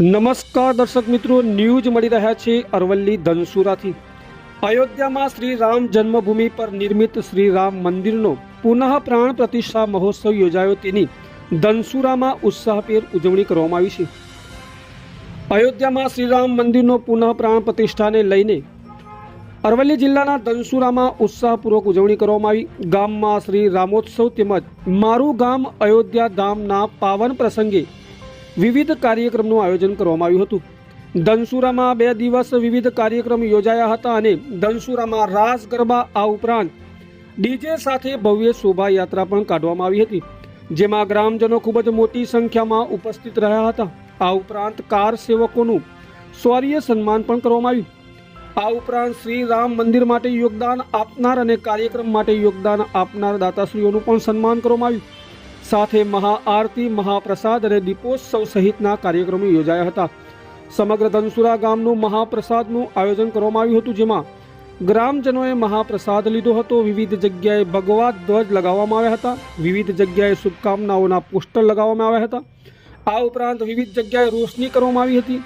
નમસ્કાર દર્શક મિત્રો, ન્યૂઝ મળી રહ્યા છે અરવલ્લી ધનસુરાથી. અયોધ્યામાં શ્રી રામ જન્મભૂમિ પર નિર્મિત શ્રી રામ મંદિરનો પુનઃ પ્રાણ પ્રતિષ્ઠા મહોત્સવ યોજાયો તેની ધનસુરામાં ઉત્સાહભેર ઉજવણી કરવામાં આવી છે. અયોધ્યામાં શ્રી રામ મંદિરનો પુનઃ પ્રાણ પ્રતિષ્ઠાને લઈને અરવલ્લી જિલ્લાના ધનસુરામાં ઉત્સાહપૂર્વક ઉજવણી કરવામાં આવી. ગામમાં શ્રી રામોત્સવ તેમજ મારું ગામ અયોધ્યા ધામના પાવન પ્રસંગે વિવિધ કાર્યક્રમનું આયોજન કરવામાં આવ્યું હતું. ધનસુરામાં બે દિવસ વિવિધ કાર્યક્રમ યોજાયા હતા અને ધનસુરામાં રાસ ગરબા આ ઉપરાંત ડીજે સાથે ભવ્ય શોભાયાત્રા પણ કાઢવામાં આવી હતી, જેમાં ગ્રામજનો ખૂબ જ મોટી સંખ્યામાં ઉપસ્થિત રહ્યા હતા. આ ઉપરાંત કાર સેવકોનું સ્વર્ય સન્માન પણ કરવામાં આવ્યું. આ ઉપરાંત શ્રી રામ મંદિર માટે યોગદાન આપનાર અને કાર્યક્રમ માટે યોગદાન આપનાર દાતાશ્રીઓનું પણ સન્માન કરવામાં આવ્યું. સાથે મહાઆરતી મહાપ્રસાદ અને દીપોત્સવ સહિતના કાર્યક્રમો યોજાયા હતા. સમગ્ર ધનસુરા ગામનું મહાપ્રસાદનું આયોજન કરવામાં આવ્યું હતું, જેમાં ગ્રામજનોએ મહાપ્રસાદ લીધો હતો. વિવિધ જગ્યાએ ભગવા ધ્વજ લગાવવામાં આવ્યા હતા. વિવિધ જગ્યાએ શુભકામનાઓના પોસ્ટર લગાવવામાં આવ્યા હતા. આ ઉપરાંત વિવિધ જગ્યાએ રોશની કરવામાં આવી હતી.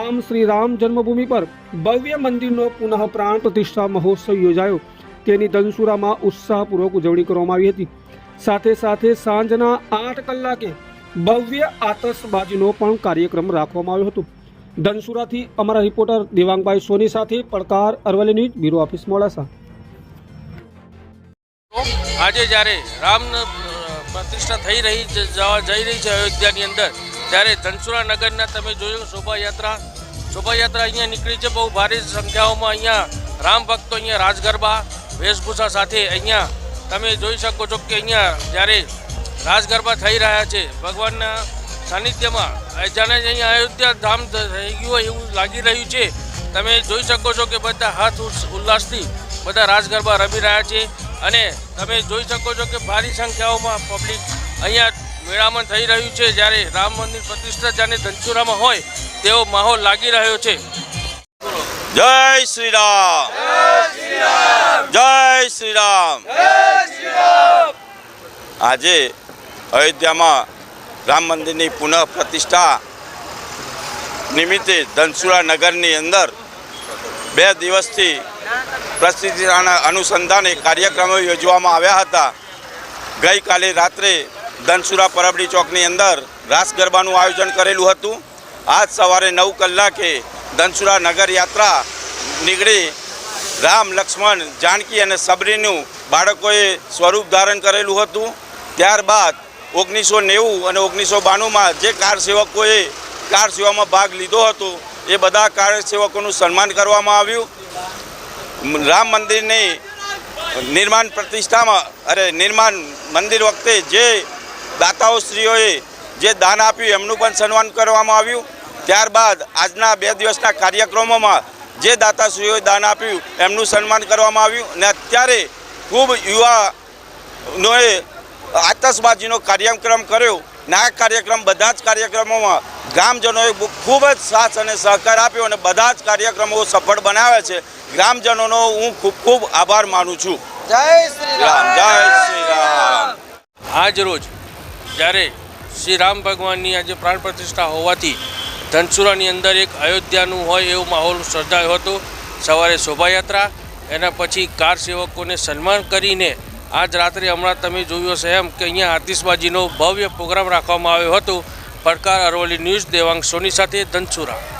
આમ શ્રી રામ જન્મભૂમિ પર ભવ્ય મંદિરનો પુનઃ પ્રાણ પ્રતિષ્ઠા મહોત્સવ યોજાયો. તેની ધનસુરામાં ઉત્સાહપૂર્વક ઉજવણી કરવામાં આવી હતી. સાથે સાથે સાંજના આઠ કલાકે ભવ્ય આતશબાજીનો પણ કાર્યક્રમ રાખવામાં આવ્યો હતો. ધનસુરાથી અમારા રિપોર્ટર દેવાંગભાઈ સોની સાથે પડકાર Aravalli news, bureau office, Modasa. આજે જ્યારે રામ પ્રતિષ્ઠા થઈ રહી જઈ રહી છે અયોધ્યાની અંદર, ત્યારે ધનસુરા નગરના તમે જોયું, શોભાયાત્રા શોભાયાત્રા અહીંયા નીકળી છે. બહુ ભારે સંખ્યાઓમાં અહીંયા રામ ભક્તો અહીંયા રાજગરબા, વેશભૂષા સાથે અહીંયા તમે જોઈ શકો છો કે અહીંયા જ્યારે રાજગરબા થઈ રહ્યા છે, ભગવાનના સાનિધ્યમાં જાણે અહીંયા અયોધ્યા ધામ થઈ ગયું હોય એવું લાગી રહ્યું છે. તમે જોઈ શકો છો કે બધા હાથ ઉલ્લાસથી બધા રાજગરબા રમી રહ્યા છે અને તમે જોઈ શકો છો કે ભારી સંખ્યાઓમાં પબ્લિક અહીંયા મેળામણ થઈ રહ્યું છે. જ્યારે રામ મંદિર પ્રતિષ્ઠા જાણે ધનસુરામાં હોય તેવો માહોલ લાગી રહ્યો છે. જય શ્રી રામ. જય શ્રી રામ. આજે અયોધ્યામાં રામ મંદિરની પુનઃ પ્રતિષ્ઠા નિમિત્તે ધનસુરા નગરની અંદર બે દિવસથી પ્રતિષ્ઠાના અનુસંધાને કાર્યક્રમો યોજવામાં આવ્યા હતા. ગઈકાલે રાત્રે ધનસુરા પરબડી ચોકની અંદર રાસ ગરબાનું આયોજન કરેલું હતું. આજ સવારે નવ કલાકે ધનસુરા નગર યાત્રા નીકળી રામ લક્ષ્મણ, જાનકી અને સબરીનું બાળકોએ સ્વરૂપ ધારણ કરેલું હતું. ત્યારબાદ ઓગણીસો નેવું અને ઓગણીસો બાણુંમાં જે કાર સેવકોએ કાર સેવામાં ભાગ લીધો હતો, એ બધા કાર સેવકોનું સન્માન કરવામાં આવ્યું. રામ મંદિરની નિર્માણ પ્રતિષ્ઠામાં, અરે, નિર્માણ મંદિર વખતે જે દાતાઓ શ્રીઓએ જે દાન આપ્યું, એમનું પણ સન્માન કરવામાં આવ્યું. ત્યારબાદ આજના બે દિવસના કાર્યક્રમોમાં જે દાતાશ્રીઓએ દાન આપ્યું, એમનું સન્માન કરવામાં આવ્યું. અને અત્યારે ખૂબ યુવાનોએ આતશબાજીનો કાર્યક્રમ કર્યો. ના કાર્યક્રમ બધા જ કાર્યક્રમોમાં ગ્રામજનોએ ખૂબ જ સાથ અને સહકાર આપ્યો અને બધા જ કાર્યક્રમો સફળ બનાવ્યા છે. ગ્રામજનોનો હું ખૂબ ખૂબ આભાર માનું છું. જય શ્રી રામ જય શ્રી રામ. આજ રોજ જ્યારે શ્રી રામ ભગવાનની આજે પ્રાણ પ્રતિષ્ઠા હોવાથી ધનસુરાની અંદર એક અયોધ્યાનું હોય એવો માહોલ સર્જાયો હતો. સવારે શોભાયાત્રા એના પછી કાર સેવકોને સન્માન કરીને આજ રાત્રે હમણાં તમે જોયું હશે એમ કે અહીંયા આતિશબાજીનો ભવ્ય પ્રોગ્રામ રાખવામાં આવ્યો હતો. પડકાર અરવલ્લી ન્યૂઝ, દેવાંગ સોની સાથે ધનસુરા.